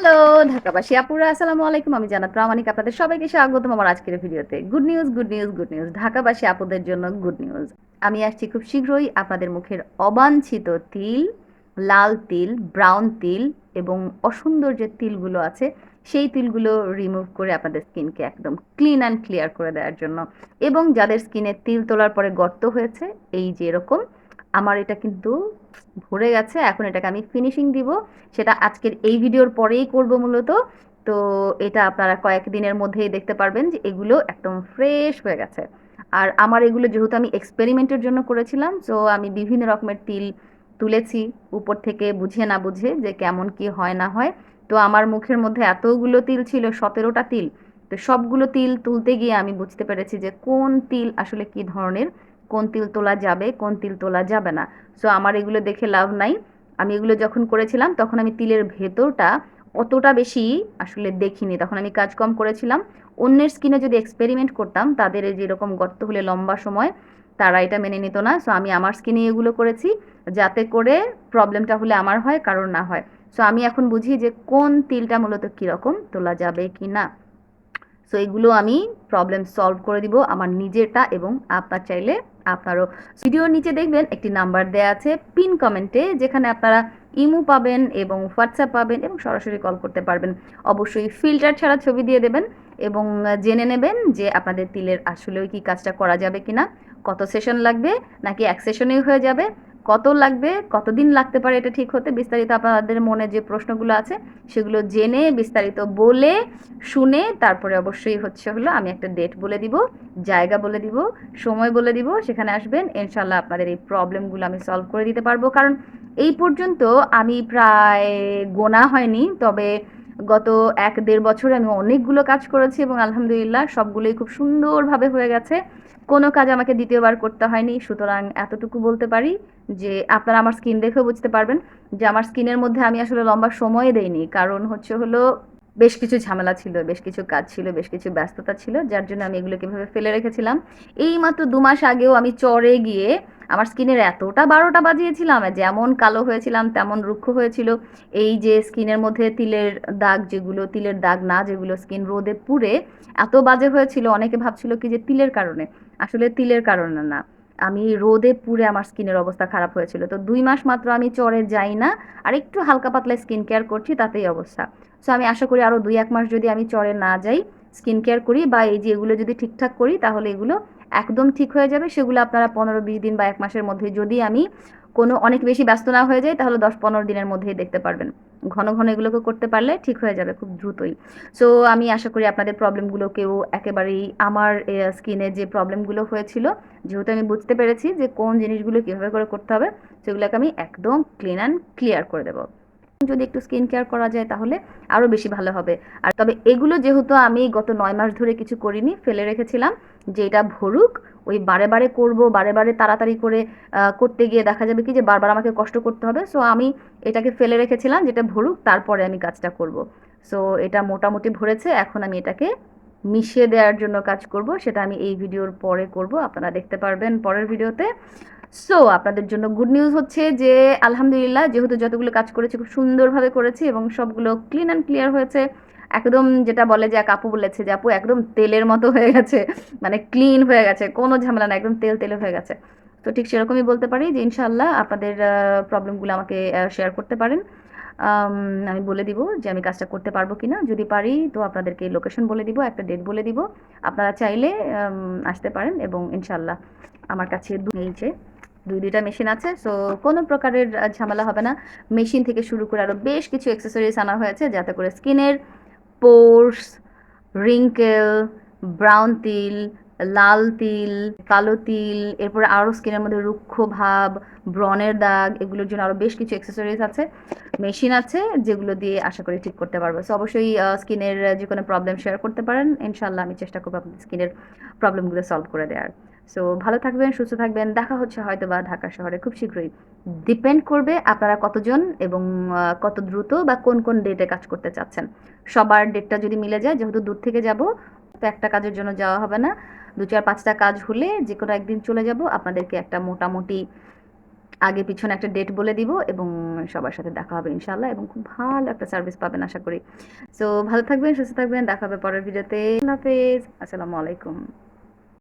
Hello ঢাকাবাসী, আপুরা, আসসালামু আলাইকুম। আমি জানাত প্রামাণিক আপনাদের সবাইকে স্বাগতম আমার আজকের ভিডিওতে। Good news good news good news ঢাকাবাসী, আপুদের জন্য গুড নিউজ আমি আসছি খুব শীঘ্রই আপনাদের মুখের অবাঞ্ছিত তিল, লাল তিল ব্রাউন তিল এবং অসুন্দর যে তিলগুলো আছে। সেই তিলগুলো রিমুভ করে আপনাদের স্কিনকে একদম ক্লিন অ্যান্ড ক্লিয়ার করে দেওয়ার জন্য। এবং যাদের স্কিনে তিল তোলার পরে গর্ত হয়েছে, এই যে এরকম আমার এটা কিন্তু ভরে গেছে, এখন এটাকে আমি ফিনিশিং দিব। সেটা আজকের এই ভিডিওর পরেই করব মূলত। তো এটা আপনারা কয়েকদিনের মধ্যেই দেখতে পারবেন যে এগুলো একদম ফ্রেশ হয়ে গেছে। আর আমার এগুলো যেহেতু আমি এক্সপেরিমেন্টের জন্য করেছিলাম সো আমি বিভিন্ন রকমের তিল তুলেছি, উপর থেকে বুঝে না বুঝে যে কেমন কি হয় না হয়। তো আমার মুখের মধ্যে এতগুলো তিল ছিল, সতেরোটা তিল। তো সবগুলো তিল তুলতে গিয়ে আমি বুঝতে পেরেছি যে কোন তিল আসলে কি ধরনের কোন তিল তোলা যাবে, কোন তিল তোলা যাবে না। সো আমার এগুলো দেখে লাভ নাই। আমি এগুলো যখন করেছিলাম, তখন আমি তিলের ভেতরটা অতটা বেশি আসলে দেখিনি। তখন আমি কাজ কম করেছিলাম। অন্যের স্কিনে যদি এক্সপেরিমেন্ট করতাম, তাদের যেরকম গর্ত হলে লম্বা সময়, তারা এটা মেনে নিত না। সো আমি আমার স্কিনে এগুলো করেছি, যাতে করে প্রবলেমটা হলে আমার হয় কারণ না হয়। সো আমি এখন বুঝি যে কোন তিলটা মূলত কীরকম, তোলা যাবে কি না সো এগুলো আমি প্রবলেম সলভ করে দিব আমার নিজেরটা এবং আপনার চাইলে আপনারও। ভিডিওর নিচে দেখবেন একটি নাম্বার দেয়া আছে পিন কমেন্টে যেখানে আপনারা ইমো পাবেন এবং হোয়াটসঅ্যাপ পাবেন এবং সরাসরি কল করতে পারবেন। অবশ্যই ফিল্টার ছাড়া ছবি দিয়ে দেবেন এবং জেনে নেবেন যে আপনাদের তিলের আসলেও কি কাজটা করা যাবে কিনা, কত সেশন লাগবে, নাকি এক সেশনেই হয়ে যাবে। কত লাগবে, কতদিন লাগতে পারে এটা ঠিক হতে, বিস্তারিত আপনাদের মনে যে প্রশ্নগুলো আছে, সেগুলো জেনে, বিস্তারিত বলে, শুনে, তারপরে অবশ্যই হচ্ছে হলো আমি একটা ডেট বলে দিব, জায়গা বলে দিব, সময় বলে দিব, সেখানে আসবেন ইনশাল্লাহ আপনাদের এই প্রবলেমগুলো আমি সলভ করে দিতে পারব। কারণ এই পর্যন্ত আমি প্রায় গোনা হয়নি, তবে গত এক দেড় বছরে আমি অনেকগুলো কাজ করেছি এবং আলহামদুলিল্লাহ সবগুলোই খুব সুন্দরভাবে হয়ে গেছে। কোনো কাজ আমাকে দ্বিতীয়বার করতে হয়নি, সুতরাং এতটুকু বলতে পারি যে আপনারা আমার স্কিন দেখেও বুঝতে পারবেন যে আমার স্কিনের মধ্যে আমি আসলে লম্বা সময় দেইনি। কারণ হচ্ছে হলো বেশ কিছু ঝামেলা ছিল, বেশ কিছু কাজ ছিল, বেশ কিছু ব্যস্ততা ছিল, যার জন্য আমি এগুলো কীভাবে ফেলে রেখেছিলাম। এই মাত্র দু মাস আগেও আমি চরে গিয়ে আমার স্কিনের এতটা বারোটা বাজিয়েছিলাম, যেমন কালো হয়েছিলাম, তেমন রুক্ষ হয়েছিল। এই যে স্কিনের মধ্যে তিলের দাগ যেগুলো, তিলের দাগ না যেগুলো স্কিন রোদে পুড়ে এত বাজে হয়েছিল, অনেকে ভাবছিল কি যে তিলের কারণে। আসলে তিলের কারণে না। আমি রোদে পুড়ে আমার স্কিনের অবস্থা খারাপ হয়েছিল। তো দুই মাস মাত্র আমি চরে যাই না, আর একটু হালকা পাতলা স্কিন কেয়ার করছি, তাতেই অবস্থা। সো আমি আশা করি আরও দুই এক মাস যদি আমি চরে না যাই, স্কিন কেয়ার করি বা এই যে এগুলো যদি ঠিকঠাক করি, তাহলে এগুলো একদম ঠিক হয়ে যাবে, সেগুলো আপনারা পনেরো বিশ দিন বা এক মাসের মধ্যে যদি আমি কোনো অনেক বেশি ব্যস্ত না হয়ে যায় তাহলে দশ পনেরো দিনের মধ্যেই দেখতে পারবেন। ঘন ঘন এগুলোকে করতে পারলে ঠিক হয়ে যাবে খুব দ্রুতই। সো আমি আশা করি আপনাদের প্রবলেমগুলোকেও একেবারেই আমার স্কিনে যে প্রবলেমগুলো হয়েছিল, যেহেতু আমি বুঝতে পেরেছি যে কোন জিনিসগুলো কীভাবে করে করতে হবে, সেগুলোকে আমি একদম ক্লিন অ্যান্ড ক্লিয়ার করে দেবো। যদি একটু স্কিন কেয়ার করা যায় তাহলে আরও বেশি ভালো হবে। আর তবে এগুলো যেহেতু আমি গত নয় মাস ধরে কিছু করিনি, ফেলে রেখেছিলাম যে এটা ভরুক, ওই বারে বারে করব, বারে বারে তাড়াতাড়ি করে করতে গিয়ে দেখা যাবে কি যে বারবার আমাকে কষ্ট করতে হবে। সো আমি এটাকে ফেলে রেখেছিলাম, যেটা ভরুক, তারপরে আমি কাজটা করব। সো এটা মোটামুটি ভরেছে, এখন আমি এটাকে মিশিয়ে দেওয়ার জন্য কাজ করব, সেটা আমি এই ভিডিওর পরে করব, আপনারা দেখতে পারবেন পরের ভিডিওতে সো আপনাদের জন্য গুড নিউজ হচ্ছে যে, আলহামদুলিল্লাহ যেহেতু যতগুলো কাজ করেছি খুব সুন্দরভাবে করেছি এবং সবগুলো ক্লিন অ্যান্ড ক্লিয়ার হয়েছে। একদম যেটা বলে যে এক আপু বলেছে যে, আপু, একদম তেলের মতো হয়ে গেছে। মানে ক্লিন হয়ে গেছে, কোনো ঝামেলা না একদম তেল তেলে হয়ে গেছে। তো ঠিক সেরকমই বলতে পারি যে ইনশাল্লাহ আপনাদের প্রবলেমগুলো আমাকে শেয়ার করতে পারেন। আমি বলে দিব যে, আমি কাজটা করতে পারব কি না যদি পারি, তো আপনাদেরকে লোকেশন বলে দিব, একটা ডেট বলে দিব। আপনারা চাইলে আসতে পারেন এবং ইনশাল্লাহ আমার কাছে যে দুই দুইটা মেশিন আছে সো কোনো প্রকারের ঝামেলা হবে না। মেশিন থেকে শুরু করে আরও বেশ কিছু অ্যাক্সেসরিজ আনা হয়েছে, যাতে করে স্কিনের পোর্স রিঙ্কেল ব্রাউন তিল, লাল তিল, কালো তিল, এরপরে আরও স্কিনের মধ্যে রুক্ষ ভাব ব্রনের দাগ, এগুলোর জন্য আরও বেশ কিছু অ্যাক্সেসরিজ আছে, মেশিন আছে, যেগুলো দিয়ে আশা করি ঠিক করতে পারব। সো অবশ্যই স্কিনের যে কোনো প্রবলেম শেয়ার করতে পারেন। ইনশাল্লাহ আমি চেষ্টা করব আপনাদের স্কিনের প্রবলেমগুলো সলভ করে দেওয়ার। সো ভালো থাকবেন, সুস্থ থাকবেন। দেখা হচ্ছে হয়তো বা ঢাকা শহরে খুব শীঘ্রই। ডিপেন্ড করবে আপনারা কতজন এবং কত দ্রুত বা কোন কোন ডেটে কাজ করতে চাচ্ছেন। সবার ডেটটা যদি মিলে যায়, যেহেতু দূর থেকে যাব, তো একটা কাজের জন্য যাওয়া হবে না। দু চার পাঁচটা কাজ হলে যে কোনো একদিন চলে যাব। আপনাদেরকে একটা মোটামুটি আগে পিছনে একটা ডেট বলে দিব এবং সবার সাথে দেখা হবে ইনশাল্লাহ এবং খুব ভালো একটা সার্ভিস পাবেন আশা করি। সো ভালো থাকবেন, সুস্থ থাকবেন। দেখা হবে পরের ভিডিওতে হাফেজ। আসসালামু আলাইকুম।